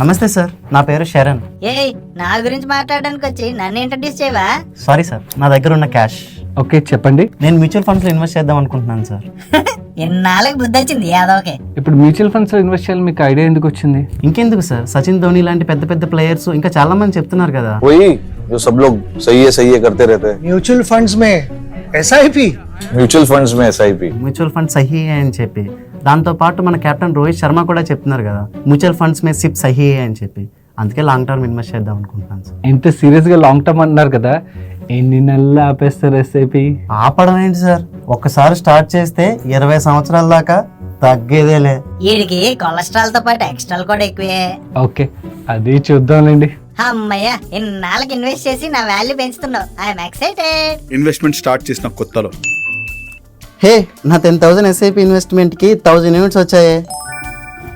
నమస్తే సార్ నా పేరు శరణ్ ఏయ్ నా గురించి మాట్లాడడానికి వచ్చి నన్ను ఇంట్రడ్యూస్ చేయవా సారీ సార్ నా దగ్గర ఉన్న క్యాష్ ఓకే చెప్పండి నేను మ్యూచువల్ ఫండ్స్లో ఇన్వెస్ట్ చేద్దాం అనుకుంటున్నాను సార్ ఎన్నాళ్ళకి బుద్ధి వచ్చింది యాదవ్కి ఇప్పుడు మ్యూచువల్ ఫండ్స్ లో ఇన్వెస్ట్ చేయాలి మీకు ఐడియా ఎందుకు వచ్చింది ఇంకెందుకు సార్ సచిన్ ధోని లాంటి పెద్ద పెద్ద ప్లేయర్స్ ఇంకా చాలా మంది చెప్తున్నారు కదా वही जो सब लोग सही है सही है करते रहते हैं म्यूचुअल फंड्स में एस म्यूचुअल फंड्स में एस మ్యూచువల్ ఫండ్ సహీ అని చెప్పి దాంతో పాటు మన కెప్టెన్ రోహిత్ శర్మ కూడా చెప్తున్నారు కదా మ్యూచువల్ ఫండ్స్ మే సిప్ సహీ అని చెప్పి. అందుకే లాంగ్ టర్మ్ ఇన్వెస్ట్ చేద్దాం అనుకుంటున్నాను సార్. ఎంత సీరియస్గా లాంగ్ టర్మ్ అంటున్నారు కదా ఎన్ని నెలలు ఆపేస్తారు ఎస్ఐపి ఆపడం ఏంటి సార్? ఒక్కసారి స్టార్ట్ చేస్తే ఇరవై సంవత్సరాల దాకా తగ్గేదేలే. వీడికి కొలెస్ట్రాల్తో పాటు ఎక్స్ట్రాల్ కూడా ఎక్కువే. ఓకే అది చూద్దాంలేండి. అమ్మయ్య ఇన్నాళ్ళకి ఇన్వెస్ట్ చేసి నా వాల్యూ పెంచుతున్నావు. ఐఎమ్ ఎక్సైటెడ్ ఇన్వెస్ట్మెంట్ స్టార్ట్ చేసిన కొత్తలో. హే నా టెన్ థౌసండ్ ఎస్ఐపి ఇన్వెస్ట్మెంట్కి థౌజండ్ యూనిట్స్ వచ్చాయి.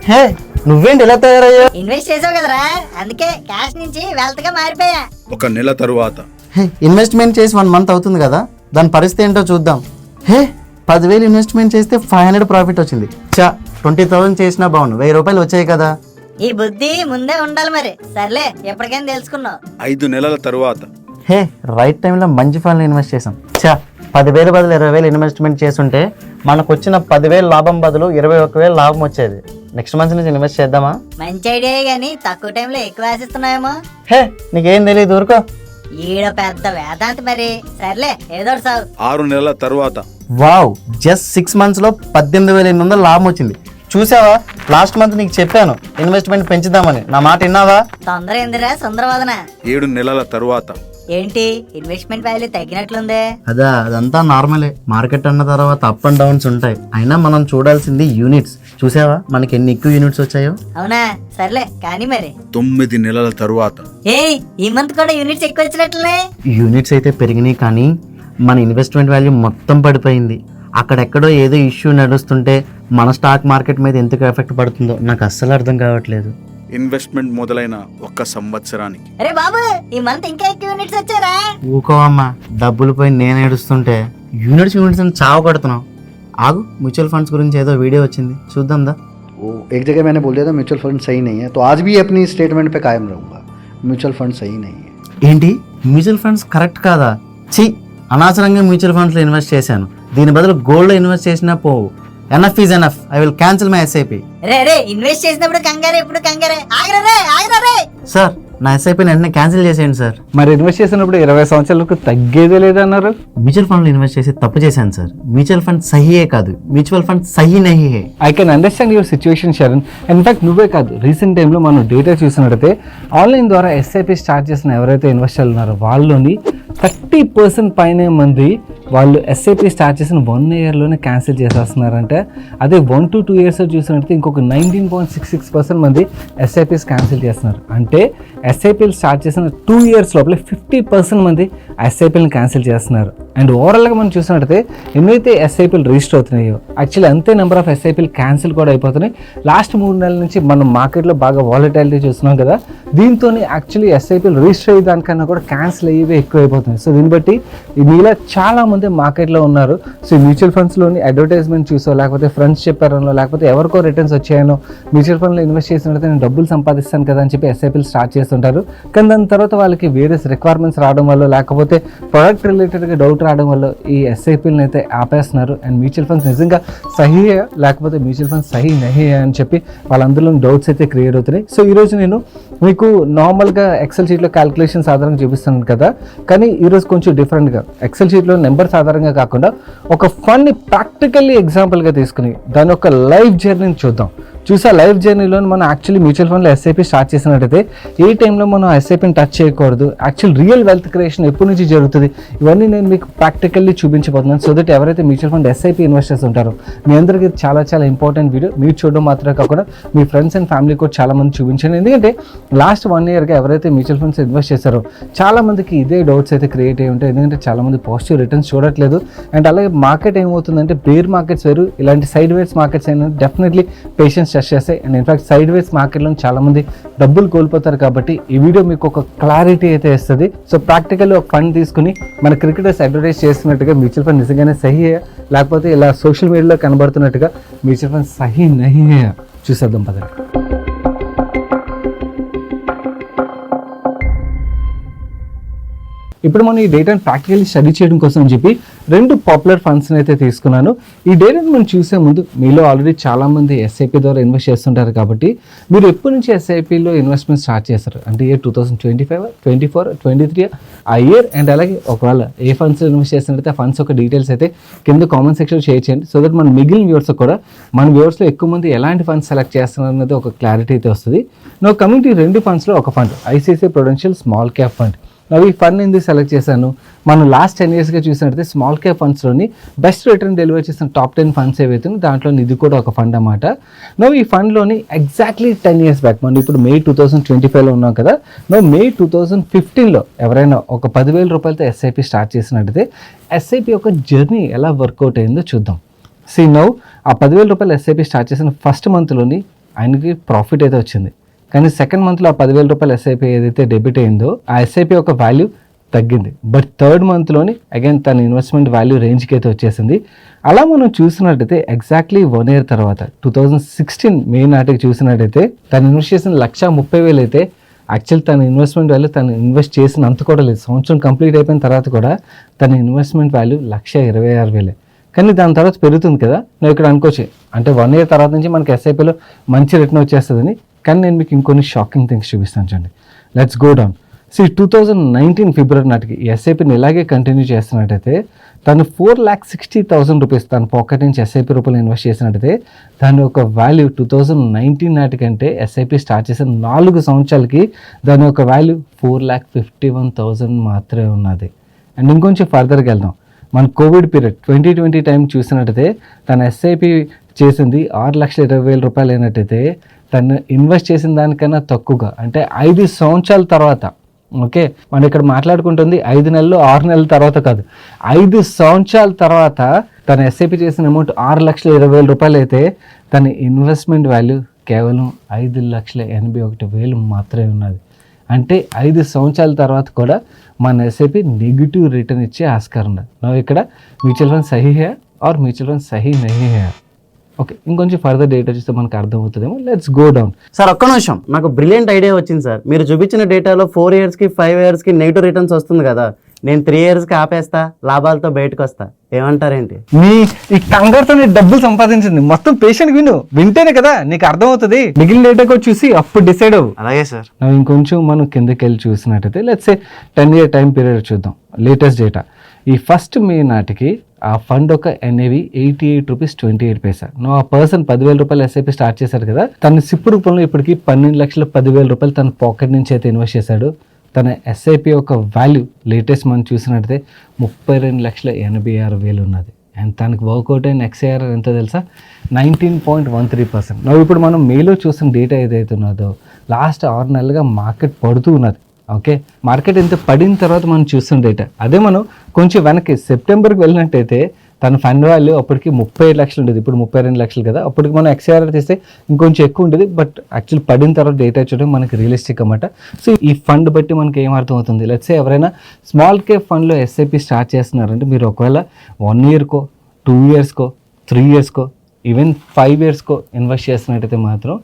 హే నువ్వేంటి ఇలా తయారయ్యా ఇన్వెస్ట్ చేసావు కదరా? అందుకే క్యాష్ నుంచి వెల్త్గా మారిపోయా. ఒక నెల తరువాత. హే ఇన్వెస్ట్మెంట్ చేసి వన్ మంత్ అవుతుంది కదా దాని పరిస్థితి ఏంటో చూద్దాం. హే పదివేలు ఇన్వెస్ట్మెంట్ చేస్తే ఫైవ్ హండ్రెడ్ ప్రాఫిట్ వచ్చింది. చా ట్వంటీ థౌసండ్ చేసినా బాగుండు. వెయ్యి రూపాయలు వచ్చాయి కదా. ఈ బుద్ధి ముందే ఉండాలి మరి. సర్లే ఎప్పటికైనా తెలుసుకున్నావు. ఐదు నెలల తరువాత. హే రైట్ టైంలో మంచి ఫండ్లో ఇన్వెస్ట్ చేసాం చా పదివేలు బదులు ఇరవై వేలు ఇన్వెస్ట్మెంట్ చేస్తుంటే మనకు వచ్చిన పదివేలు లాభం బదులు ఇరవై ఒక వేలు లాభం వచ్చేది. నెక్స్ట్ మంత్ నుంచి ఇన్వెస్ట్ చేద్దామా? మంచి ఐడియా గానీ తక్కువ టైంలో ఎక్కువ ఆశిస్తున్నావేమో హే నీకేం తెలియదు ఊరుకో. ఈడ పెద్ద వేదాంతి మరి. సర్లే ఏదో సాగు. ఆరు నెలల తరువాత. వావ్ జస్ట్ సిక్స్ మంత్స్లో పద్దెనిమిది వేల ఎనిమిది వందలు లాభం వచ్చింది. చూసావా? లాస్ట్ మంత్ నీకు చెప్పాను ఇన్వెస్ట్మెంట్ పెంచుదామని. నా మాట విన్నావా? తొందర ఏందిరా సుందరవాదన. ఏడు నెలల తరువాత. ఏంటి? ఇన్వెస్ట్మెంట్ వాల్యూ తగ్గినట్లుందే. అదా అదంతా నార్మలే. మార్కెట్ అన్న తర్వాత అప్ అండ్ డౌన్స్ ఉంటాయి. అయినా మనం చూడాల్సింది యూనిట్స్ చూసావా? మనకి ఎన్ని ఎక్కువ యూనిట్స్ వచ్చాయో? అవునా? సర్లే కానీ మరి. తొమ్మిది నెలల తరువాత. ఏయ్ ఈ మంత్ కూడా యూనిట్స్ ఎక్కువ వచ్చినట్లే యూనిట్స్ అయితే పెరిగినాయి కానీ మన ఇన్వెస్ట్మెంట్ వాల్యూ మొత్తం పడిపోయింది. అక్కడెక్కడో ఏదో ఇష్యూ నడుస్తుంటే మన స్టాక్ మార్కెట్ మీద ఎందుకు ఎఫెక్ట్ పడుతుందో నాకు అస్సలు అర్థం కావట్లేదు. ఇన్వెస్ట్మెంట్ మొదలైన ఒక్క సంవత్సరానికి అరే బాబు ఈ మంత్ ఇంకా ఎక్కువ యూనిట్స్ వచ్చారా ఊకోవమ్మా డబ్బులు పోయి నేను ఏడుస్తుంటే యూనిట్స్ యూనిట్స్ అని చావ కొడుతున్నావు ఆగు మ్యూచువల్ ఫండ్స్ గురించి ఏదో వీడియో వచ్చింది చూద్దాం దా वो एक जगह मैंने बोल दिया था म्यूचुअल फंड सही नहीं है तो आज भी अपनी स्टेटमेंट पे कायम रहूंगा म्यूचुअल फंड सही नहीं है ఏంటి మ్యూచువల్ ఫండ్స్ కరెక్ట్ కాదా చి అనవసరంగా మ్యూచువల్ ఫండ్స్లో ఇన్వెస్ట్ చేశాను దీని బదులు గోల్డ్లో ఇన్వెస్ట్ చేసినా పోవు Enough is enough I will cancel my SIP రే రే ఇన్వెస్ట్ చేసినప్పుడు కంగారే ఇప్పుడు కంగారే. ఆగరా రే ఆగరా రే. సార్ నా ఎస్ఐపిని వెంటనే క్యాన్సిల్ చేసేయండి సార్ మరి ఇన్వెస్ట్ చేసినప్పుడు ఇరవై సంవత్సరాలకు తగ్గేదే లేదన్నారు? మ్యూచువల్ ఫండ్లో ఇన్వెస్ట్ చేసి తప్పు చేశాను సార్ మ్యూచువల్ ఫండ్ సహీయే కాదు. మ్యూచువల్ ఫండ్ సహీ నహీ హే I can understand your situation Sharan in fact నువ్వే కాదు. రీసెంట్ టైంలో మనం డేటా చూసినట్టయితే ఆన్లైన్ ద్వారా ఎస్ఐపి స్టార్ట్ చేసిన ఎవరైతే ఇన్వెస్టర్లు ఉన్నారో వాళ్ళలోని థర్టీ పర్సెంట్ పైన మంది వాళ్ళు ఎస్ఐపి స్టార్ట్ చేసిన వన్ ఇయర్లోనే క్యాన్సిల్ చేసేస్తున్నారంటే అదే వన్ టు టూ ఇయర్స్ చూసినట్టయితే ఇంకొక nineteen point six six percent మంది ఎస్ఐపిస్ క్యాన్సిల్ చేస్తున్నారు. అంటే ఎస్ఐపిలు స్టార్ట్ చేసిన టూ ఇయర్స్ లోపల ఫిఫ్టీ పర్సెంట్ మంది ఎస్ఐపిల్ని క్యాన్సిల్ చేస్తున్నారు. అండ్ ఓవరాల్గా మనం చూసినట్టయితే ఎన్నైతే ఎస్ఐపిలు రిజిస్టర్ అవుతున్నాయో యాక్చువల్లీ అంతే నెంబర్ ఆఫ్ ఎస్ఐపిలు క్యాన్సిల్ కూడా అయిపోతున్నాయి. లాస్ట్ మూడు నెలల నుంచి మనం మార్కెట్లో బాగా వాలటాలిటీ చూస్తున్నాం కదా దీంతో యాక్చువల్లీ ఎస్ఐపిలు రిజిస్టర్ అయ్యే దానికన్నా కూడా క్యాన్సిల్ అయ్యేవి ఎక్కువ అవుతుంది సో దీన్ని బట్టి ఈ మీలా చాలా మంది మార్కెట్లో ఉన్నారు. సో మ్యూచువల్ ఫండ్స్లోని అడ్వర్టైజ్మెంట్ చూసో లేకపోతే ఫ్రెండ్స్ చెప్పారనో లేకపోతే ఎవరికో రిటర్న్స్ వచ్చాయనో మ్యూచువల్ ఫండ్లో ఇన్వెస్ట్ చేసినట్లయితే నేను డబ్బులు సంపాదిస్తాను కదా అని చెప్పి ఎస్ఐపీలు స్టార్ట్ చేస్తుంటారు. కానీ దాని తర్వాత వాళ్ళకి వేరియస్ రిక్వైర్మెంట్స్ రావడం వల్ల లేకపోతే ప్రొడక్ట్ రిలేటెడ్గా డౌట్ రావడం వల్ల ఈ ఎస్ఐపీలను అయితే ఆపేస్తున్నారు. అండ్ మ్యూచువల్ ఫండ్స్ నిజంగా సహీ లేకపోతే మ్యూచువల్ ఫండ్స్ సహీ నహీ అని చెప్పి వాళ్ళందరిలో డౌట్స్ అయితే క్రియేట్ అవుతున్నాయి. సో ఈరోజు నేను మీకు నార్మల్గా ఎక్సెల్ షీట్లో క్యాలిక్యులేషన్స్ ఆధారంగా చూపిస్తాను కదా. కానీ ఈరోజు కొంచెం డిఫరెంట్గా ఎక్సెల్ షీట్లో నెంబర్స్ ఆధారంగా కాకుండా ఒక ఫన్ని ప్రాక్టికల్లీ ఎగ్జాంపుల్గా తీసుకుని దాని యొక్క లైఫ్ జర్నీని చూద్దాం. చూసా లైఫ్ జర్నీలో మనం యాక్చువల్లీ మ్యూచువల్ ఫండ్లో ఎస్ఐపి స్టార్ట్ చేసినట్టయితే ఏ టైంలో మనం ఎస్ఐపిని టచ్ చేయకూడదు. యాక్చువల్ రియల్ వెల్త్ క్రియేషన్ ఎప్పటి నుంచి జరుగుతుంది ఇవన్నీ నేను మీకు ప్రాక్టికల్లీ చూపించబోతున్నాను. సో దట్ ఎవరైతే మ్యూచువల్ ఫండ్ ఎస్ఐపి ఇన్వెస్టర్స్ ఉంటారో మీ అందరికీ చాలా చాలా ఇంపార్టెంట్ వీడియో మీరు చూడడం మాత్రమే కాకుండా మీ ఫ్రెండ్స్ అండ్ ఫ్యామిలీ కూడా చాలామంది చూపించండి. ఎందుకంటే లాస్ట్ వన్ ఇయర్గా ఎవరైతే మ్యూచువల్ ఫండ్స్ ఇన్వెస్ట్ చేశారో చాలా మందికి ఇదే డౌట్స్ అయితే క్రియేట్ అయ్యి ఉంటాయి. ఎందుకంటే చాలామంది పాజిటివ్ రిటర్న్స్ చూడట్లేదు. అండ్ అలాగే మార్కెట్ ఏమవుతుందంటే బేర్ మార్కెట్స్ వేరు ఇలాంటి సైడ్ వేస్ మార్కెట్స్ అయినా డెఫినెట్లీ పేషెన్స్ టెస్ట్ చేస్తాయి అండ్ ఇన్ఫాక్ట్ సైడ్ వేస్ మార్కెట్లో చాలామంది డబ్బులు కోల్పోతారు కాబట్టి ఈ వీడియో మీకు ఒక క్లారిటీ అయితే ఇస్తుంది. సో ప్రాక్టికల్ ఒక ఫండ్ తీసుకుని మన క్రికెటర్స్ అడ్వర్టైజ్ చేస్తున్నట్టుగా మ్యూచువల్ ఫండ్ నిజంగానే సహీ లేకపోతే ఇలా సోషల్ మీడియాలో కనబడుతున్నట్టుగా మ్యూచువల్ ఫండ్ సహీ నహీ చూసేద్దాం పదండి. ఇప్పుడు మనం ఈ డేటాను ప్రాక్టికల్లీ స్టడీ చేయడం కోసం అని చెప్పి రెండు పాపులర్ ఫండ్స్ని అయితే తీసుకున్నాను. ఈ డేటాను మనం చూసే ముందు మీలో ఆల్రెడీ చాలామంది ఎస్ఐపి ద్వారా ఇన్వెస్ట్ చేస్తుంటారు కాబట్టి మీరు ఎప్పటి నుంచి ఎస్ఐపిలో ఇన్వెస్ట్మెంట్ స్టార్ట్ చేస్తారు అంటే year two thousand twenty five twenty four twenty three ఆ ఇయర్ అండ్ అలాగే ఒకవేళ ఏ ఫండ్స్ ఇన్వెస్ట్ చేస్తున్నట్టు ఆ ఫండ్స్ యొక్క డీటెయిల్స్ అయితే కింద కామెంట్ సెక్షన్ షేర్ చేయండి. సో దట్ మన మిగిలిన వ్యూవర్స్ కూడా మన వ్యూవర్స్లో ఎక్కువ మంది ఎలాంటి ఫండ్స్ సెలెక్ట్ చేస్తున్నారు అనేది ఒక క్లారిటీ అయితే వస్తుంది. నో కమింగ్ టు రెండు ఫండ్స్లో ఒక fund ICICI prudential small cap fund అవి ఫండ్ ఎందుకు సెలెక్ట్ చేశాను? మనం లాస్ట్ టెన్ ఇయర్స్గా చూసినట్టయితే స్మాల్ క్యాప్ ఫండ్స్లోని బెస్ట్ రిటర్న్ డెలివరీ చేసిన టాప్ టెన్ ఫండ్స్ ఏవైతే దాంట్లో ఇది కూడా ఒక ఫండ్ అన్నమాట. నువ్వు ఈ ఫండ్లోని ఎగ్జాక్ట్లీ టెన్ ఇయర్స్ బ్యాక్ మనం ఇప్పుడు మే టూ థౌసండ్ ట్వంటీ ఫైవ్లో ఉన్నాం కదా నువ్వు మే టూ థౌసండ్ ఫిఫ్టీన్లో ఎవరైనా ఒక పదివేల రూపాయలతో ఎస్ఐపి స్టార్ట్ చేసినట్టయితే ఎస్ఐపి యొక్క జర్నీ ఎలా వర్కౌట్ అయిందో చూద్దాం. సీ నౌ ఆ పదివేల రూపాయలు ఎస్ఐపి స్టార్ట్ చేసిన ఫస్ట్ మంత్లోని ఆయనకి ప్రాఫిట్ అయితే వచ్చింది. కానీ సెకండ్ మంత్లో ఆ పదివేల రూపాయలు ఎస్ఐపి ఏదైతే డెబిట్ అయిందో ఆ ఎస్ఐపి యొక్క వాల్యూ తగ్గింది. బట్ థర్డ్ మంత్లోని అగైన్ తన ఇన్వెస్ట్మెంట్ వాల్యూ రేంజ్కి అయితే వచ్చేసింది. అలా మనం చూసినట్టయితే ఎగ్జాక్ట్లీ వన్ ఇయర్ తర్వాత టూ థౌజండ్ సిక్స్టీన్ మే నాటికి చూసినట్టయితే తను ఇన్వెస్ట్ చేసిన లక్ష ముప్పై వేలు అయితే యాక్చువల్ తన ఇన్వెస్ట్మెంట్ వాల్యూ తను ఇన్వెస్ట్ చేసినంత కూడా లేదు. సంవత్సరం కంప్లీట్ అయిపోయిన తర్వాత కూడా తన ఇన్వెస్ట్మెంట్ వాల్యూ లక్ష ఇరవై ఆరు వేలే. కానీ దాని తర్వాత పెరుగుతుంది కదా. నువ్వు ఇక్కడ అనుకోవచ్చు. అంటే వన్ ఇయర్ తర్వాత నుంచి మనకి ఎస్ఐపిలో మంచి రిటర్న్ వచ్చేస్తుందని కానీ నేను మీకు ఇంకొన్ని షాకింగ్ థింగ్స్ చూపిస్తాను చూడండి. Let's go down see two thousand nineteen ఫిబ్రవరి నాటికి ఎస్ఐపిని ఇలాగే కంటిన్యూ చేస్తున్నట్టయితే తను four lakh sixty thousand rupees తన పాకెట్ నుంచి ఎస్ఐపి రూపాయలు ఇన్వెస్ట్ చేసినట్టయితే దాని యొక్క వాల్యూ టూ థౌజండ్ నైన్టీన్ నాటికంటే ఎస్ఐపి స్టార్ట్ చేసిన నాలుగు సంవత్సరాలకి దాని యొక్క value four lakh fifty one thousand మాత్రమే ఉన్నది. అండ్ ఇంకొంచెం ఫర్దర్కి వెళ్దాం. మన covid period twenty twenty time చూసినట్టయితే తన ఎస్ఐపి చేసింది ఆరు లక్షల ఇరవై వేల రూపాయలు అయినట్టయితే తను ఇన్వెస్ట్ చేసిన దానికన్నా తక్కువగా అంటే ఐదు సంవత్సరాల తర్వాత ఓకే? మనం ఇక్కడ మాట్లాడుకుంటుంది ఐదు నెలలు ఆరు నెలల తర్వాత కాదు. ఐదు సంవత్సరాల తర్వాత తన ఎస్ఐపి చేసిన అమౌంట్ ఆరు లక్షల ఇరవై వేల రూపాయలు అయితే తన ఇన్వెస్ట్మెంట్ వాల్యూ కేవలం ఐదు లక్షల ఎనభై ఒకటి వేలు మాత్రమే ఉన్నది. అంటే ఐదు సంవత్సరాల తర్వాత కూడా మన ఎస్ఐపి నెగిటివ్ రిటర్న్ ఇచ్చే ఆస్కారం ఉన్నది. ఇక్కడ మ్యూచువల్ ఫండ్ సహీ హే ఆర్ మ్యూచువల్ ఫండ్ సహీ నహీ హే? ఓకే ఇంకొంచెం ఫర్దర్ డేటా చూస్తే మనకు అర్థమవుతుందేమో. లెట్స్ గో డౌన్ సార్ ఒక్క నిమిషం. నాకు బ్రిలియంట్ ఐడియా వచ్చింది సార్ మీరు చూపించిన డేటాలో ఫోర్ ఇయర్స్కి ఫైవ్ ఇయర్స్కి నెగిటివ్ రిటర్న్స్ వస్తుంది కదా. నేను త్రీ ఇయర్స్కి ఆపేస్తా లాభాలతో బయటకు వస్తా. ఏమంటారేంటి? నీ ఈ కంగారుతో నీ డబ్బులు సంపాదించింది. మొత్తం పేషెంట్ విను. వింటేనే కదా నీకు అర్థమవుతుంది. మిగిలిన డేటా కూడా చూసి అప్పుడు డిసైడ్ అవ్వు. అలాగే సార్ ನಾವು ఇంకొంచెం మనం కిందకి వెళ్ళి చూసినట్టయితే let's a ten year time period చూద్దాం. లేటెస్ట్ డేటా ఈ ఫస్ట్ మే నాటికి ఆ ఫండ్ ఒక NAV eighty eight rupees twenty eight paisa. నువ్వు ఆ పర్సన్ పదివేల రూపాయలు ఎస్ఐపి స్టార్ట్ చేశాడు కదా తన సిప్పు రూపంలో ఇప్పటికి పన్నెండు లక్షల పదివేల రూపాయలు తన పాకెట్ నుంచి అయితే ఇన్వెస్ట్ చేశాడు. తన ఎస్ఐపి యొక్క వాల్యూ లేటెస్ట్ మనం చూసినట్టయితే ముప్పై రెండు లక్షల ఎనభై ఆరు వేలు ఉన్నది. అండ్ తనకి వర్కౌట్ అయిన ఎక్స్ఐఆర్ ఎంత తెలుసా? Nineteen point one three percent. నువ్వు ఇప్పుడు మనం మేలో చూసిన డేటా ఏదైతే ఉన్నదో లాస్ట్ ఆరు నెలలుగా మార్కెట్ పడుతూ ఉన్నది. ఓకే మార్కెట్ ఎంత పడిన తర్వాత మనం చూస్తున్న డేటా అదే మనం కొంచెం వెనక్కి సెప్టెంబర్కి వెళ్ళినట్టయితే తన ఫండ్ వాల్యూ అప్పటికి ముప్పై ఐదు లక్షలు ఉండేది. ఇప్పుడు ముప్పై రెండు లక్షలు కదా. అప్పటికి మనం ఎక్స్ఆర్ఆర్ తీస్తే ఇంకొంచెం ఎక్కువ ఉండేది. బట్ యాక్చువల్ పడిన తర్వాత డేటా చూడడం మనకి రియలిస్టిక్ అనమాట సో ఈ ఫండ్ బట్టి మనకి ఏం అర్థం అవుతుంది లెట్స్ ఎవరైనా స్మాల్ కేప్ ఫండ్లో ఎస్ఐపి స్టార్ట్ చేస్తున్నారంటే మీరు ఒకవేళ వన్ ఇయర్కో టూ ఇయర్స్కో త్రీ ఇయర్స్కో ఈవెన్ ఫైవ్ ఇయర్స్కో ఇన్వెస్ట్ చేస్తున్నట్టయితే మాత్రం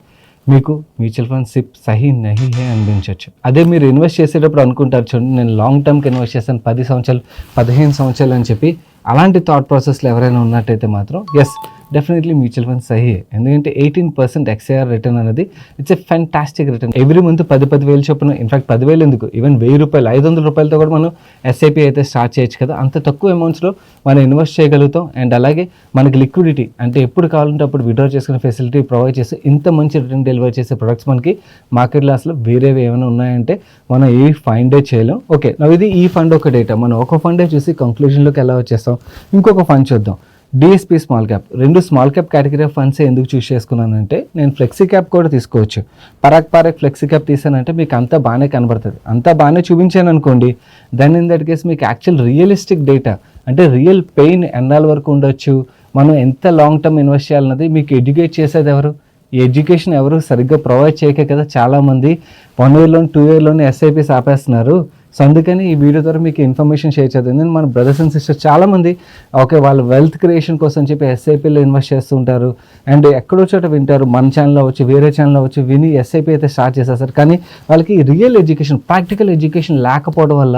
మీకు మ్యూచువల్ ఫండ్ సిప్ సహీ నహీ హే అనిపించవచ్చు అదే మీరు ఇన్వెస్ట్ చేసేటప్పుడు అనుకుంటారు చూడండి నేను లాంగ్ టర్మ్కి ఇన్వెస్ట్ చేస్తాను పది సంవత్సరాలు పదిహేను సంవత్సరాలు అని చెప్పి అలాంటి థాట్ ప్రాసెస్లో ఎవరైనా ఉన్నట్టయితే మాత్రం ఎస్ డెఫినెట్లీ మ్యూచువల్ ఫండ్స్ సహీ ఎందుకంటే ఎయిటీన్ పర్సెంట్ ఎక్స్ఐఆర్ రిటర్న్ అనేది it's a fantastic return every month పది పది వేలు చొప్పున ఇన్ఫాక్ట్ పదివేలు ఎందుకు ఈవెన్ వెయ్యి రూపాయలు ఐదు వందల రూపాయలతో కూడా మనం ఎస్ఐపి అయితే స్టార్ట్ చేయొచ్చు కదా అంత తక్కువ అమౌంట్స్లో మనం ఇన్వెస్ట్ చేయగలుగుతాం అండ్ అలాగే మనకి లిక్విడిటీ అంటే ఎప్పుడు కావాలంటే అప్పుడు విడ్రా చేసుకునే ఫెసిలిటీ ప్రొవైడ్ చేసి ఇంత మంచి రిటర్న్ డెలివరీ చేసే ప్రొడక్ట్స్ మనకి మార్కెట్ లాస్లో వేరేవి ఏమైనా ఉన్నాయంటే మనం ఏవి ఫైండ్ చేయలేం ఓకే నవ్వు ఇది ఈ ఫండ్ ఒక డేటా మనం ఒక ఫండే చూసి కంక్లూజన్లోకి ఎలా వచ్చేస్తాం? ఇంకొక ఫండ్ చూద్దాం. డిఎస్పీ స్మాల్ క్యాప్ రెండు small cap category of funds ఎందుకు చూస్ చేసుకున్నానంటే నేను ఫ్లెక్సీ క్యాప్ కూడా తీసుకోవచ్చు. పరాక్ పరాక్ ఫ్లెక్సీ క్యాప్ తీసానంటే మీకు అంతా బాగానే కనబడుతుంది. అంతా బాగానే చూపించాను అనుకోండి దెన్ ఇన్ దట్ కేస్ మీకు యాక్చువల్ రియలిస్టిక్ డేటా అంటే రియల్ పెయిన్ ఎన్నాళ్ళ వరకు ఉండొచ్చు మనం ఎంత లాంగ్ టర్మ్ ఇన్వెస్ట్ చేయాలన్నది మీకు ఎడ్యుకేట్ చేసేది ఎవరు? ఈ ఎడ్యుకేషన్ ఎవరు సరిగ్గా ప్రొవైడ్ చేయకే కదా చాలామంది వన్ ఇయర్లోని టూ ఇయర్లోని ఎస్ఐపీస్ ఆపేస్తున్నారు. సో అందుకని ఈ వీడియో ద్వారా మీకు ఇన్ఫర్మేషన్ షేర్ చేద్దాం. ఎందుకంటే మన బ్రదర్స్ అండ్ సిస్టర్స్ చాలామంది ఓకే వాళ్ళ వెల్త్ క్రియేషన్ కోసం చెప్పి ఎస్ఐపీలో ఇన్వెస్ట్ చేస్తుంటారు అండ్ ఎక్కడో చోట వింటారు మన ఛానల్లో వచ్చి వేరే ఛానల్లో వచ్చి విని ఎస్ఐపి అయితే స్టార్ట్ చేసేస్తారు కానీ వాళ్ళకి రియల్ ఎడ్యుకేషన్ ప్రాక్టికల్ ఎడ్యుకేషన్ లేకపోవడం వల్ల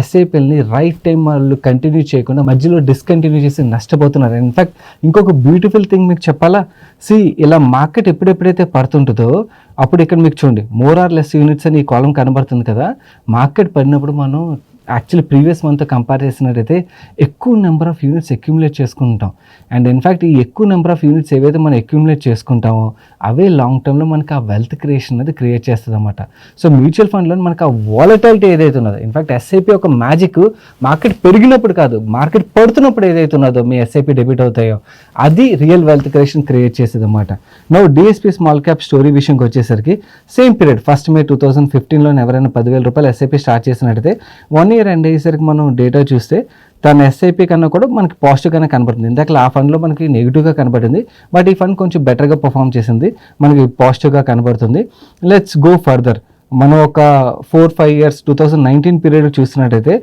ఎస్ఐపిఎల్ని రైట్ టైం వాళ్ళు కంటిన్యూ చేయకుండా మధ్యలో డిస్కంటిన్యూ చేసి నష్టపోతున్నారు. ఇన్ఫ్యాక్ట్ ఇంకొక బ్యూటిఫుల్ థింగ్ మీకు చెప్పాలా? సి ఇలా మార్కెట్ ఎప్పుడెప్పుడైతే పడుతుంటుందో అప్పుడు ఇక్కడ మీకు చూడండి మోర్ ఆర్ లెస్ యూనిట్స్ అని ఈ కాలం కనబడుతుంది కదా. మార్కెట్ పడినప్పుడు మనం యాక్చువల్లీ ప్రీవియస్ మంత్ కంపేర్ చేసినట్టయితే ఎక్కువ నెంబర్ ఆఫ్ యూనిట్స్ అక్యుములేట్ చేసుకుంటాం. అండ్ ఇన్ఫ్యాక్ట్ ఈ ఎక్కువ నెంబర్ ఆఫ్ యూనిట్స్ ఏవైతే మనం అక్యుములేట్ చేసుకుంటామో అవే లాంగ్ టర్మ్లో మనకి ఆ వెల్త్ క్రియేషన్ అనేది క్రియేట్ చేస్తుంది అనమాట సో మ్యూచువల్ ఫండ్లో మనకి ఆ వాలటాలిటీ ఏదైతే ఉన్నదో ఇన్ఫ్యాక్ట్ ఎస్ఐపి ఒక మ్యాజిక్ మార్కెట్ పెరిగినప్పుడు కాదు మార్కెట్ పడుతున్నప్పుడు ఏదైతే ఉన్నదో మీ ఎస్ఐపి డెబిట్ అవుతాయో అది రియల్ వెల్త్ క్రియేషన్ క్రియేట్ చేసేది అనమాట no DSP small cap story విషయంకి వచ్చేసరికి same period first May two thousand ఫిఫ్టీన్లో ఎవరైనా పదివేల రూపాయలు ఎస్ఐపి స్టార్ట్ చేసినట్టయితే వన్ ఇయర్ ఎండ్ అయ్యేసరికి మనం డేటా చూస్తే తన ఎస్ఐపి కన్నా కూడా మనకి పాజిటివ్గానే కనబడుతుంది. ఇందాక ఆ ఫండ్లో మనకి నెగిటివ్గా కనబడింది. బట్ ఈ ఫండ్ కొంచెం బెటర్గా పర్ఫామ్ చేసింది. మనకి పాజిటివ్గా కనబడుతుంది. లెట్స్ గో ఫర్దర్ మనం ఒక four five years two thousand nineteen period చూసినట్టయితే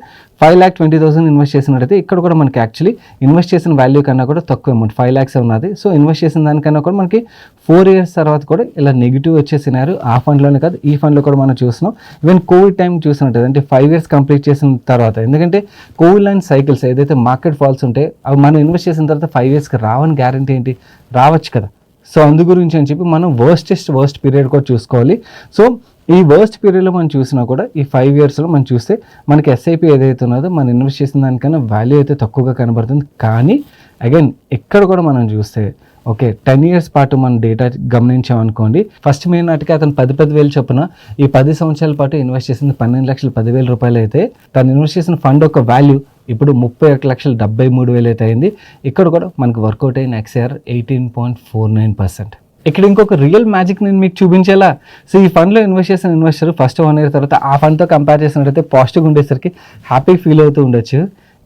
five lakh twenty thousand invest చేసినట్టయితే ఇక్కడ కూడా మనకి యాక్చువల్లీ ఇన్వెస్ట్ చేసిన వాల్యూ కన్నా కూడా తక్కువ అమౌంట్ ఫైవ్ ల్యాక్స్ ఉన్నది. సో ఇన్వెస్ట్ చేసిన దానికన్నా కూడా మనకి ఫోర్ ఇయర్స్ తర్వాత కూడా ఇలా నెగిటివ్ వచ్చేసినారు ఆ ఫండ్లోనే కాదు ఈ ఫండ్లో కూడా మనం చూస్తున్నాం. ఈవెన్ కోవిడ్ టైం చూసినట్టయితే అంటే ఫైవ్ ఇయర్స్ కంప్లీట్ చేసిన తర్వాత ఎందుకంటే కోవిడ్ లైన్ సైకిల్స్ ఏదైతే మార్కెట్ ఫాల్స్ ఉంటాయి అవి మనం ఇన్వెస్ట్ చేసిన తర్వాత ఫైవ్ ఇయర్స్కి రావని గ్యారంటీ ఏంటి? రావచ్చు కదా. సో అందు గురించి అని చెప్పి మనం వర్స్టెస్ట్ వర్స్ట్ పీరియడ్ కూడా చూసుకోవాలి. సో ఈ వర్స్ట్ పీరియడ్లో మనం చూసినా కూడా ఈ ఫైవ్ ఇయర్స్లో మనం చూస్తే మనకి ఎస్ఐపి ఏదైతే ఉన్నదో మనం ఇన్వెస్ట్ చేసిన దానికన్నా వాల్యూ అయితే తక్కువగా కనబడుతుంది. కానీ అగైన్ ఎక్కడ కూడా మనం చూస్తే ఓకే టెన్ ఇయర్స్ పాటు మనం డేటా గమనించామనుకోండి ఫస్ట్ మే నాటికి అతను పది పది వేలు చొప్పున ఈ పది సంవత్సరాల పాటు ఇన్వెస్ట్ చేసింది పన్నెండు లక్షల పదివేల రూపాయలు అయితే తను ఇన్వెస్ట్ చేసిన ఫండ్ ఒక వాల్యూ ఇప్పుడు ముప్పై ఒక లక్షల డెబ్బై మూడు వేలు అయితే అయింది. ఇక్కడ కూడా మనకు వర్కౌట్ అయిన XIRR eighteen point four nine percent ఇక్కడ ఇంకొక రియల్ మ్యాజిక్ నేను మీకు చూపించేలా. సో ఈ ఫండ్లో ఇన్వెస్ట్ చేసిన ఇన్వెస్టర్ ఫస్ట్ వన్ ఇయర్ తర్వాత ఆ ఫండ్తో కంపేర్ చేసినట్టయితే పాజిటివ్గా ఉండేసరికి హ్యాపీ ఫీల్ అవుతూ ఉండొచ్చు.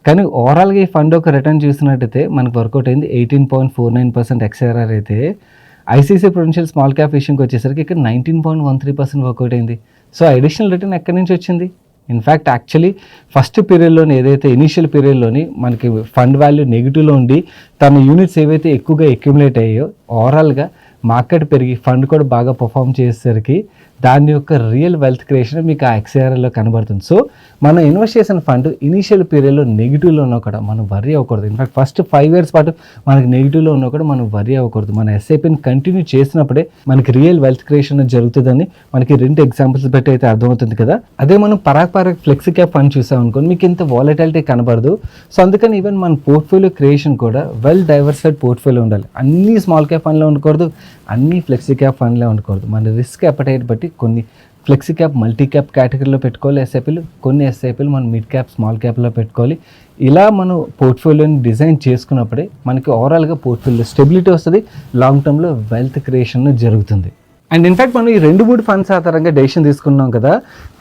కానీ ఓవరాల్గా ఈ ఫండ్ ఒక రిటర్న్ చూసినట్టయితే మనకు వర్కౌట్ అయింది eighteen point four nine percent XIRR అయితే. ఐసీసీ ప్రొడెన్షియల్ స్మాల్ క్యాప్ విషయంకి వచ్చేసరికి ఇక్కడ nineteen point one three percent work out అయింది. సో అడిషనల్ రిటర్న్ ఎక్కడి నుంచి వచ్చింది? ఇన్ఫ్యాక్ట్ యాక్చువల్లీ ఫస్ట్ పీరియడ్లోని ఏదైతే ఇనిషియల్ పీరియడ్లోని మనకి ఫండ్ వాల్యూ నెగిటివ్లో ఉండి తన యూనిట్స్ ఏవైతే ఎక్కువగా అక్యుములేట్ అయ్యాయో ఓవరాల్గా మార్కెట్ పెరిగి ఫండ్ కూడా బాగా పర్ఫామ్ చేసేసరికి దాని యొక్క రియల్ వెల్త్ క్రియేషన్ మీకు ఆ ఎక్స్ఐఆర్లో కనబడుతుంది. సో మనం ఇన్వెస్ట్ చేసిన ఫండ్ ఇనీషియల్ పీరియడ్లో నెగిటివ్లో ఉన్నా కూడా మనం వరి అవ్వకూడదు. ఇన్ఫాక్ట్ ఫస్ట్ ఫైవ్ ఇయర్స్ పాటు మనకి నెగిటివ్లో ఉన్నా కూడా మనం వరి అవ్వకూడదు. మన ఎస్ఐపిని కంటిన్యూ చేసినప్పుడే మనకి రియల్ వెల్త్ క్రియేషన్ జరుగుతుందని మనకి రెండు ఎగ్జాంపుల్స్ బట్టి అయితే అర్థమవుతుంది కదా. అదే మనం Parag Parag flexi cap fund చూసాం అనుకోండి మీకు ఇంత వాలటాలిటీ కనబడదు. సో అందుకని ఈవెన్ మన పోర్ట్ఫోలియో క్రియేషన్ కూడా వెల్ డైవర్సైడ్ పోర్ట్ఫోలియో ఉండాలి. అన్ని స్మాల్ క్యాప్ ఫండ్లో ఉండకూడదు. అన్ని ఫ్లెక్సీ క్యాప్ ఫండ్లే ఉండకూడదు. మన రిస్క్ అపటైట్ బట్టి కొన్ని ఫ్లెక్సీ క్యాప్ మల్టీ క్యాప్ కేటగిరీలో పెట్టుకోవాలి ఎస్ఐపీలు కొన్ని ఎస్ఐపీలు మనం మిడ్ క్యాప్ స్మాల్ క్యాప్లో పెట్టుకోవాలి. ఇలా మనం పోర్ట్ఫోలియోని డిజైన్ చేసుకున్నప్పుడే మనకి ఓవరాల్గా పోర్ట్ఫోలియో స్టెబిలిటీ వస్తుంది లాంగ్ టర్మ్లో వెల్త్ క్రియేషన్ జరుగుతుంది. అండ్ ఇన్ఫాక్ట్ మనం ఈ రెండు మూడు ఫండ్స్ ఆధారంగా డెసిషన్ తీసుకున్నాం కదా.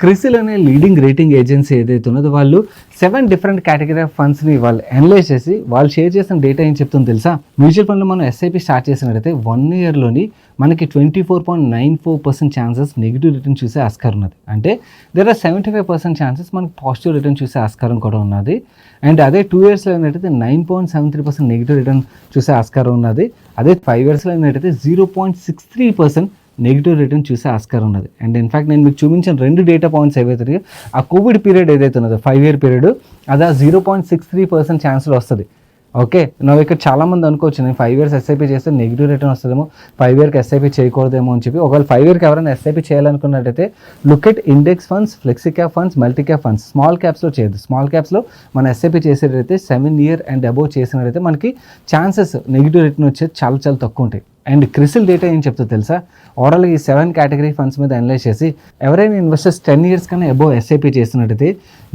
క్రిసిల్ అనే లీడింగ్ రేటింగ్ ఏజెన్సీ ఏదైతే ఉన్నదో వాళ్ళు సెవెన్ డిఫరెంట్ కేటగిరీ ఆఫ్ ఫండ్స్ని వాళ్ళు అనలైజ్ చేసి వాళ్ళు షేర్ చేసిన డేటా ఏం చెప్తుందో తెలుసా? మ్యూచువల్ ఫండ్లో మనం ఎస్ఐపి స్టార్ట్ చేసినట్టయితే వన్ ఇయర్లోని మనకి twenty four point nine four percent chances negative return చూసే ఆస్కారం ఉన్నది. అంటే there are seventy five percent chances మనకి పాజిటివ్ రిటర్న్ చూసే ఆస్కారం కూడా ఉన్నది. అండ్ అదే టూ ఇయర్స్లో ఏంటంటే nine point seven three percent negative return చూసే ఆస్కారం ఉన్నది. అదే ఫైవ్ ఇయర్స్లో ఏంటంటే zero point six three percent negative return చూసే ఆస్కారం ఉన్నది. అండ్ ఇన్ఫాక్ట్ నేను మీకు చూపించిన రెండు డేటా పాయింట్స్ ఏవైతే ఆ కోవిడ్ పీరియడ్ ఏదైతే ఉన్నదో ఫైవ్ ఇయర్ పీరియడ్ అది ఆ zero point six three percent ఛాన్స్లో వస్తుంది. ఓకే నువ్వు ఇక్కడ చాలా మంది అనుకోవచ్చు నేను ఫైవ్ ఇయర్స్ ఎస్ఐపి చేస్తే నెగిటివ్ రిటర్న్ వస్తుందేమో ఫైవ్ ఇయర్కి ఎస్ఐపి చేయకూడదేమో అని చెప్పి. ఒకవేళ ఫైవ్ ఇయర్కి ఎవరైనా SIP చేయాలనుకున్నట్టయితే look at index funds flexi cap funds multi cap funds small క్యాప్స్లో చేయదు స్మాల్ క్యాప్స్లో మన ఎస్ఐపి చేసేటైతే సెవెన్ ఇయర్ అండ్ అబోవ్ చేసినట్టయితే మనకి ఛాన్సెస్ నెగిటివ్ రిటర్న్ వచ్చేది చాలా చాలా తక్కువ ఉంటాయి. అండ్ క్రిసిల్ డేటా ఏం చెప్తా తెలుసా? ఓవరాల్గా ఈ సెవెన్ కేటగిరీ ఫండ్స్ మీద అనలైజ్ చేసి ఎవరైనా ఇన్వెస్టర్స్ టెన్ ఇయర్స్ కన్నా అబోవ్ ఎస్ఐపి చేసినట్టయితే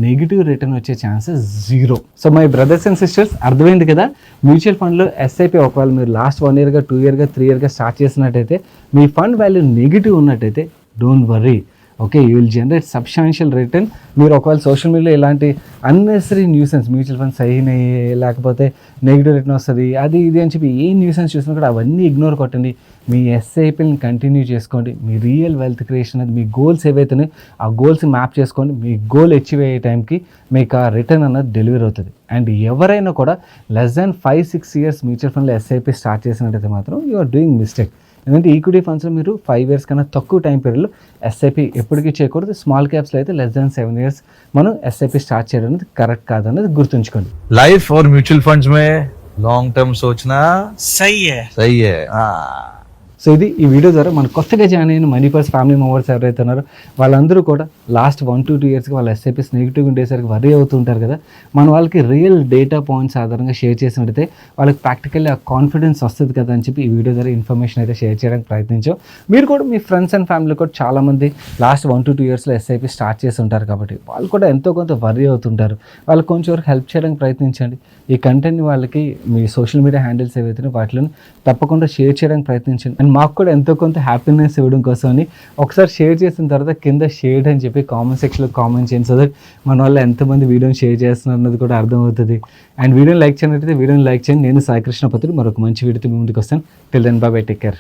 నెగిటివ్ రిటర్న్ వచ్చే chances zero. So my brothers and sisters అర్థమైంది కదా? మ్యూచువల్ ఫండ్లో ఎస్ఐపి ఒకవేళ మీరు లాస్ట్ వన్ ఇయర్గా టూ ఇయర్గా త్రీ ఇయర్గా స్టార్ట్ చేసినట్టయితే మీ ఫండ్ వాల్యూ నెగిటివ్ ఉన్నట్టయితే don't worry okay you will generate substantial return మీరు ఒకవేళ సోషల్ మీడియాలో ఇలాంటి అన్నెసరీ న్యూసెన్స్ మ్యూచువల్ ఫండ్స్ అయినాయి లేకపోతే నెగిటివ్ రిటర్న్ వస్తుంది అది ఇది అని చెప్పి ఏ న్యూసెన్స్ చూసినా కూడా అవన్నీ ఇగ్నోర్ కొట్టండి. మీ ఎస్ఐపిని కంటిన్యూ చేసుకోండి. మీ రియల్ వెల్త్ క్రియేషన్ అది మీ గోల్స్ ఏవైతున్నాయో ఆ గోల్స్ మ్యాప్ చేసుకోండి. మీ గోల్ అచీవ్ అయ్యే టైంకి మీకు ఆ రిటర్న్ అన్నది డెలివరీ అవుతుంది. అండ్ ఎవరైనా కూడా less than five six years mutual ఫండ్లో ఎస్ఐపి స్టార్ట్ చేసినట్టయితే మాత్రం యు ఆర్ డూయింగ్ మిస్టేక్ ఎందుకంటే ఈక్విటీ ఫండ్స్లో మీరు ఫైవ్ ఇయర్స్ కన్నా తక్కువ టైం పీరియడ్లో ఎస్ఐపి ఎప్పటికీ చేయకూడదు స్మాల్ క్యాప్స్లో అయితే లెస్ దాన్ సెవెన్ ఇయర్స్ మనం ఎస్ఐపి స్టార్ట్ చేయడం అనేది కరెక్ట్ కాదనేది గుర్తుంచుకోండి लाइफ और म्यूचुअल फंड्स में लॉन्ग टर्म सोचना सही है सही है हाँ సో ఇది ఈ వీడియో ద్వారా మన కొత్తగా జాయిన్ అయిన మనీ పర్స్ ఫ్యామిలీ మెంబర్స్ ఎవరైతే ఉన్నారో వాళ్ళందరూ కూడా లాస్ట్ వన్ టు టూ ఇయర్స్కి వాళ్ళ ఎస్ఐపిస్ నెగిటివ్ ఉండేసరికి వరీ అవుతుంటారు కదా. మన వాళ్ళకి రియల్ డేటా పాయింట్స్ ఆధారంగా షేర్ చేసినట్టయితే వాళ్ళకి ప్రాక్టికల్లీ ఆ కాన్ఫిడెన్స్ వస్తుంది కదా అని చెప్పి ఈ వీడియో ద్వారా ఇన్ఫర్మేషన్ అయితే షేర్ చేయడానికి ప్రయత్నించాం. మీరు కూడా మీ ఫ్రెండ్స్ అండ్ ఫ్యామిలీ కూడా చాలామంది లాస్ట్ వన్ టు టూ ఇయర్స్లో ఎస్ఐపి స్టార్ట్ చేసి ఉంటారు కాబట్టి వాళ్ళు కూడా ఎంతో కొంత వరీ అవుతుంటారు. వాళ్ళకి కొంచెం వరకు హెల్ప్ చేయడానికి ప్రయత్నించండి. ఈ కంటెంట్ని వాళ్ళకి మీ సోషల్ మీడియా హ్యాండిల్స్ ఏవైతే వాటిని తప్పకుండా షేర్ చేయడానికి ప్రయత్నించండి. అండ్ మాకు కూడా ఎంతో కొంత హ్యాపీనెస్ ఇవ్వడం కోసం అని ఒకసారి షేర్ చేసిన తర్వాత కింద షేర్ అని చెప్పి కామెంట్ సెక్షన్లో కామెంట్ చేయండి సో దట్ మన వల్ల ఎంతమంది వీడియోని షేర్ చేస్తున్నారు అన్నది కూడా అర్థమవుతుంది. అండ్ వీడియోని లైక్ చేయనట్టయితే వీడియోని లైక్ చేయండి. నేను సాయికృష్ణ పత్రి మరొక మంచి వీడియోతో ముందుకు వస్తాను. Till then bye take care